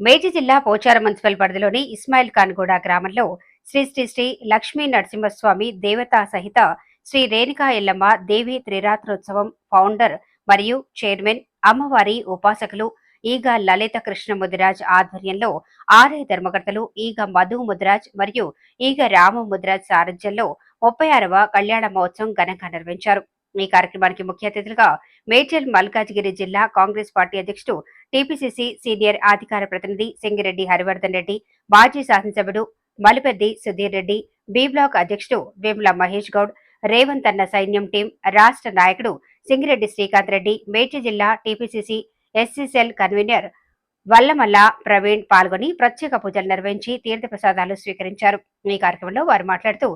మేడ్చి జిల్లా పోచారం మున్సిపల్ పరిధిలోని ఇస్మాయిల్ ఖాన్గూడ గ్రామంలో శ్రీ శ్రీ శ్రీ లక్ష్మీ నరసింహస్వామి దేవతా సహిత శ్రీ రేణుకా ఎల్లమ్మ దేవి త్రిరాత్రోత్సవం ఫౌండర్ మరియు చైర్మన్ అమ్మవారి ఉపాసకులు ఈగ లలిత కృష్ణ ముదిరాజ్ ఆధ్వర్యంలో ఆర్య ధర్మకర్తలు ఈగ మధు ముదిరాజ్ మరియు ఈగ రామ ముదిరాజ్ సారథ్యంలో ముప్పై ఆరవ కళ్యాణ మహోత్సవం ఘనంగా నిర్వహించారు. ఈ కార్యక్రమానికి ముఖ్య అతిథులుగా మేడ్చల్ మల్కాజ్గిరి జిల్లా కాంగ్రెస్ పార్టీ అధ్యక్షుడు టీపీసీసీ సీనియర్ అధికార ప్రతినిధి సింగిరెడ్డి హరివర్ధన్ రెడ్డి మాజీ శాసనసభ్యుడు మలిపెద్ది సుధీర్ రెడ్డి బి బ్లాక్ అధ్యక్షుడు వేముల మహేష్ గౌడ్ రేవంత్ అన్న సైన్యం టీం రాష్ట్ర నాయకుడు సింగిరెడ్డి శ్రీకాంత్ రెడ్డి మేడ్చి జిల్లా TPCC SC cell convener Vallamalla Praveen పాల్గొని ప్రత్యేక పూజలు నిర్వహించి తీర్థప్రసాదాలు స్వీకరించారు. ఈ కార్యక్రమంలో వారు మాట్లాడుతూ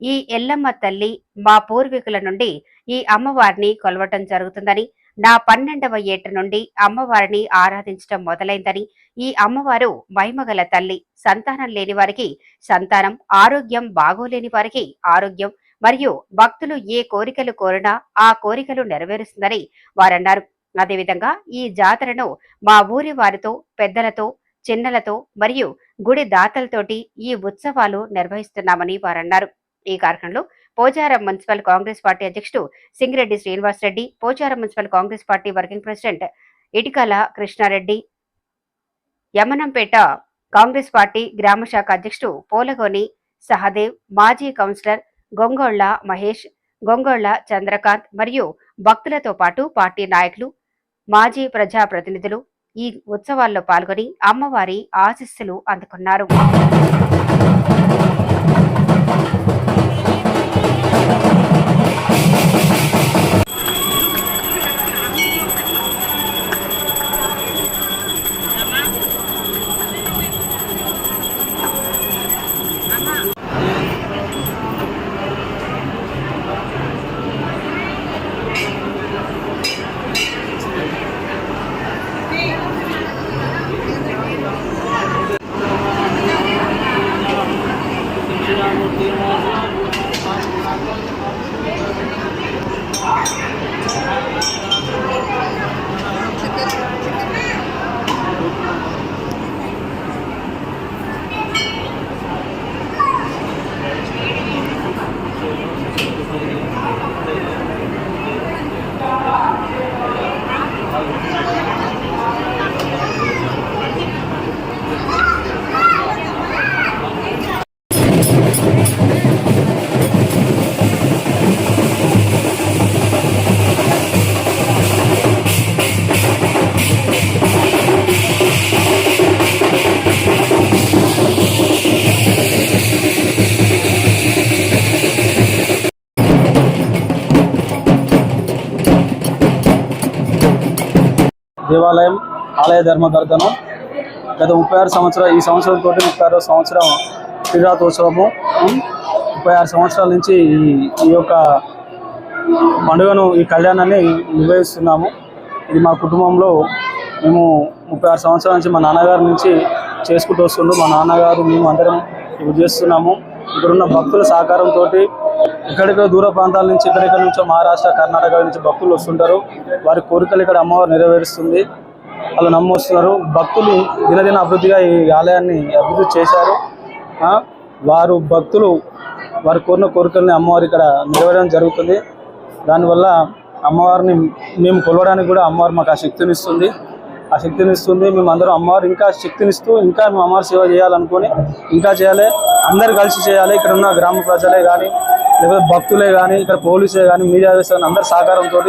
ఈ ఎల్లమ్మ తల్లి మా పూర్వీకుల నుండి ఈ అమ్మవారిని కొలవటం జరుగుతుందని నా పన్నెండవ ఏట నుండి అమ్మవారిని ఆరాధించడం మొదలైందని ఈ అమ్మవారు మహిమగల తల్లి సంతానం లేని వారికి సంతానం ఆరోగ్యం బాగోలేని వారికి ఆరోగ్యం మరియు భక్తులు ఏ కోరికలు కోరినా ఆ కోరికలు నెరవేరుస్తుందని వారన్నారు. అదేవిధంగా ఈ జాతరను మా ఊరి వారితో పెద్దలతో చిన్నలతో మరియు గుడి దాతలతోటి ఈ ఉత్సవాలు నిర్వహిస్తున్నామని వారన్నారు. ఈ కార్యక్రమంలో పోచారం మున్సిపల్ కాంగ్రెస్ పార్టీ అధ్యక్షుడు Singireddy Srinivas Reddy Pocharam municipal Congress party working president Itikala Krishnareddy Yamnampet Congress party గ్రామ శాఖ అధ్యక్షుడు పోలగోని సహదేవ్ మాజీ కౌన్సిలర్ గొంగోళ్ళ మహేష్ గొంగోళ్ళ చంద్రకాంత్ మరియు భక్తులతో పాటు పార్టీ నాయకులు మాజీ ప్రజాప్రతినిధులు ఈ ఉత్సవాల్లో పాల్గొని అమ్మవారి ఆశీస్సులు అందుకున్నారు. దేవాలయం ఆలయ ధర్మకర్తను గత ముప్పై ఆరు సంవత్సరాలు ఈ సంవత్సరం తోటి ముప్పై ఆరో సంవత్సరం క్రీడాతోత్సవము ముప్పై ఆరు సంవత్సరాల నుంచి ఈ ఈ యొక్క పండుగను ఈ కళ్యాణాన్ని నిర్వహిస్తున్నాము. ఇది మా కుటుంబంలో మేము ముప్పై ఆరు సంవత్సరాల నుంచి మా నాన్నగారి నుంచి చేసుకుంటూ వస్తుండ్రు మా నాన్నగారు మేము అందరం ఇప్పుడు చేస్తున్నాము. ఇక్కడున్న భక్తుల సహకారంతో ఇక్కడికి దూర ప్రాంతాల నుంచి ఇక్కడిక్కడ నుంచి మహారాష్ట్ర కర్ణాటక నుంచి భక్తులు వస్తుంటారు. వారి కోరికలు ఇక్కడ అమ్మవారు నెరవేరుస్తుంది. వాళ్ళు నమ్మొస్తున్నారు. భక్తులు దినదిన అభివృద్ధిగా ఈ ఆలయాన్ని అభివృద్ధి చేశారు. ఆ, వారు భక్తులు వారు కోరిన కోరికల్ని అమ్మవారు ఇక్కడ నెరవేరడం జరుగుతుంది. దానివల్ల అమ్మవారిని మేము కొలవడానికి కూడా అమ్మవారు మాకు ఆ శక్తిని ఇస్తుంది. ఆ శక్తిని ఇస్తుంది. మేము అందరం అమ్మవారు ఇంకా శక్తినిస్తూ ఇంకా మేము అమ్మవారి సేవ చేయాలనుకుని ఇంకా చేయాలి. అందరు కలిసి చేయాలి. ఇక్కడ ఉన్న గ్రామ ప్రజలే కానీ లేకపోతే భక్తులే కానీ ఇక్కడ పోలీసే కానీ మీడియా వ్యవస్థ అందరి సహకారంతో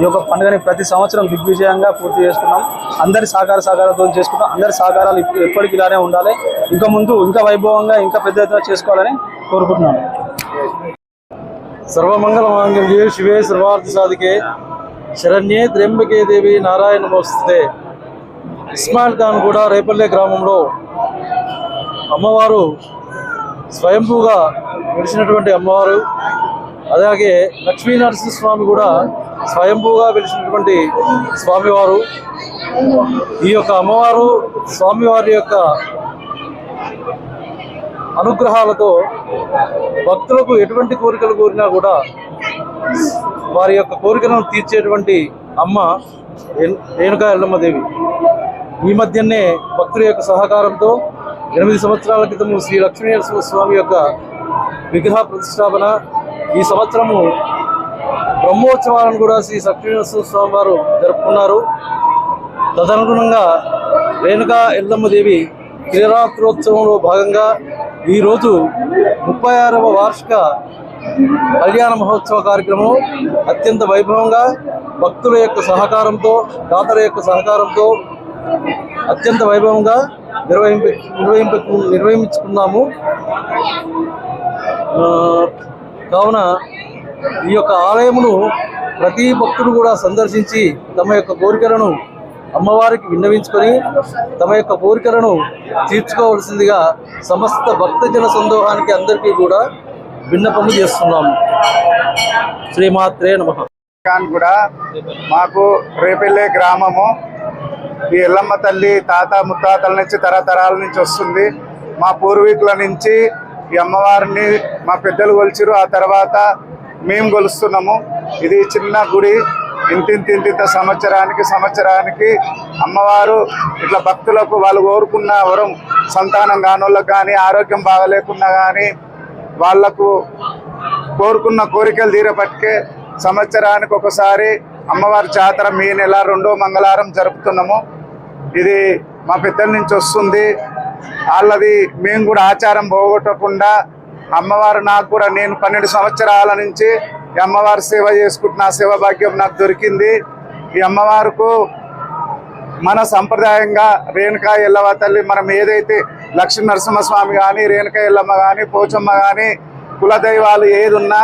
ఈ యొక్క పండుగని ప్రతి సంవత్సరం దిగ్విజయంగా పూర్తి చేసుకున్నాం. అందరి సహకార సహకారంతో చేసుకుంటాం అందరి సహకారాలు ఇప్పుడు ఎప్పటికి ఇలానే ఉండాలి. ఇంకా ముందు ఇంకా వైభవంగా ఇంకా పెద్ద ఎత్తున చేసుకోవాలని కోరుకుంటున్నాను. సర్వమంగళ మాంగళ్యే శివే సర్వార్థ సాధికే. శరణ్యే త్ర్యంబకే దేవి నారాయణ నమస్తే ఇస్మాయిల్ ఖాన్ కూడా రేపల్లె గ్రామంలో అమ్మవారు స్వయంభూగా వెలిసినటువంటి అమ్మవారు. అలాగే లక్ష్మీ నరసింహస్వామి కూడా స్వయంభూగా వెలిసినటువంటి స్వామివారు. ఈ యొక్క అమ్మవారు స్వామివారి యొక్క అనుగ్రహాలతో భక్తులకు ఎటువంటి కోరికలు కోరినా కూడా వారి యొక్క కోరికలను తీర్చేటువంటి అమ్మ రేణుకా ఎల్లమ్మదేవి ఈ మధ్యనే భక్తుల యొక్క సహకారంతో ఎనిమిది సంవత్సరాల క్రితము శ్రీ లక్ష్మీనరసింహ స్వామి యొక్క విగ్రహ ప్రతిష్టాపన ఈ సంవత్సరము బ్రహ్మోత్సవాలను కూడా శ్రీ లక్ష్మీనరసింహ స్వామి వారు జరుపుకున్నారు. తదనుగుణంగా రేణుకా ఎల్లమ్మదేవి దేవి భాగంగా ఈరోజు ముప్పై ఆరవ వార్షిక కళ్యాణ మహోత్సవ కార్యక్రమం అత్యంత వైభవంగా భక్తుల యొక్క సహకారంతో దాతల యొక్క సహకారంతో అత్యంత వైభవంగా నిర్వహింప నిర్వహింప నిర్వహించుకున్నాము. కావున ఈ యొక్క ఆలయమును ప్రతి భక్తుడు కూడా సందర్శించి తమ యొక్క కోరికలను అమ్మవారికి విన్నవించుకొని తమ యొక్క కోరికలను తీర్చుకోవలసిందిగా సమస్త భక్తజన సందోహానికి అందరికీ కూడా విన్నపము చేస్తున్నాము. శ్రీమాత్రే నమ. కూడా మాకు రేపెల్లే గ్రామము. ఈ ఎల్లమ్మ తల్లి తాత ముత్తాతల నుంచి తరతరాల నుంచి వస్తుంది. మా పూర్వీకుల నుంచి ఈ అమ్మవారిని మా పెద్దలు కొలిచిరు. ఆ తర్వాత మేము కొలుస్తున్నాము ఇది చిన్న గుడి. ఇంతింతింత సంవత్సరానికి సంవత్సరానికి అమ్మవారు ఇట్లా భక్తులకు వాళ్ళు కోరుకున్న వరం సంతానం కానోళ్ళకు కానీ ఆరోగ్యం బాగలేకున్నా కానీ వాళ్ళకు కోరుకున్న కోరికలు తీరపట్టుకే సంవత్సరానికి ఒకసారి అమ్మవారి జాతర మీ నెల రెండో మంగళవారం జరుపుతున్నాము. ఇది మా పెద్దల నుంచి వస్తుంది. వాళ్ళది మేము కూడా ఆచారం పోగొట్టకుండా అమ్మవారు నాకు కూడా నేను పన్నెండు సంవత్సరాల నుంచి ఈ అమ్మవారి సేవ చేసుకుంటున్న సేవ భాగ్యం నాకు దొరికింది. ఈ అమ్మవారుకు మన సంప్రదాయంగా రేణుకా ఎల్లవ తల్లి మనం ఏదైతే లక్ష్మీ నరసింహస్వామి కానీ రేణుకా ఎల్లమ్మ కానీ పోచమ్మ కానీ కులదైవాలు ఏది ఉన్నా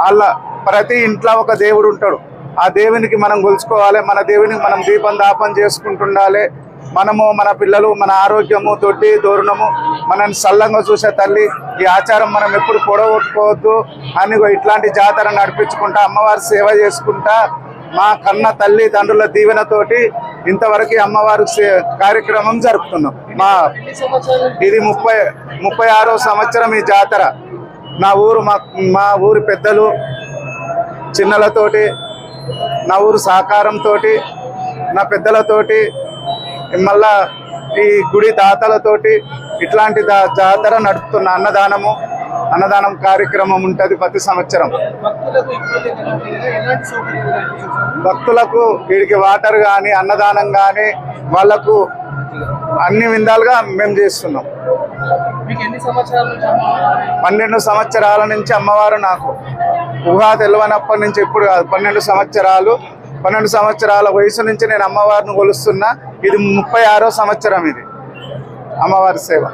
వాళ్ళ ప్రతి ఇంట్లో ఒక దేవుడు ఉంటాడు. ఆ దేవునికి మనం కొలుచుకోవాలి మన దేవునికి మనం దీపం దాపం చేసుకుంటుండాలి. మనము మన పిల్లలు మన ఆరోగ్యము తొట్టి దూరణము మనని సల్లంగా చూసే తల్లి ఈ ఆచారం మనం ఎప్పుడు పొడగొట్టుకోవద్దు. అని ఇట్లాంటి జాతర నడిపించుకుంటా అమ్మవారి సేవ చేసుకుంటా మా కన్న తల్లి తండ్రుల దీవెనతోటి ఇంతవరకు అమ్మవారి సే- కార్యక్రమం జరుపుతున్నాం. మా ఇది ముప్పై ముప్పై ఆరో సంవత్సరం ఈ జాతర. నా ఊరు మా మా ఊరి పెద్దలు చిన్నలతోటి నా ఊరు సహకారంతో నా పెద్దలతోటి మళ్ళా ఈ గుడి దాతలతోటి ఇట్లాంటి దా- జాతర నడుపుతున్న అన్నదానము అన్నదానం కార్యక్రమం ఉంటుంది ప్రతి సంవత్సరం. భక్తులకు వీడికి వాటర్ కానీ అన్నదానం కానీ వాళ్ళకు అన్ని విధాలుగా మేము చేస్తున్నాం. పన్నెండు సంవత్సరాల నుంచి అమ్మవారు నాకు. ఊహా తెలియనప్పటి నుంచి ఇప్పుడు కాదు. పన్నెండు సంవత్సరాలు పన్నెండు సంవత్సరాల వయసు నుంచి నేను అమ్మవారిని కొలుస్తున్నా. ఇది ముప్పై ఆరో సంవత్సరం ఇది. అమ్మవారి సేవ.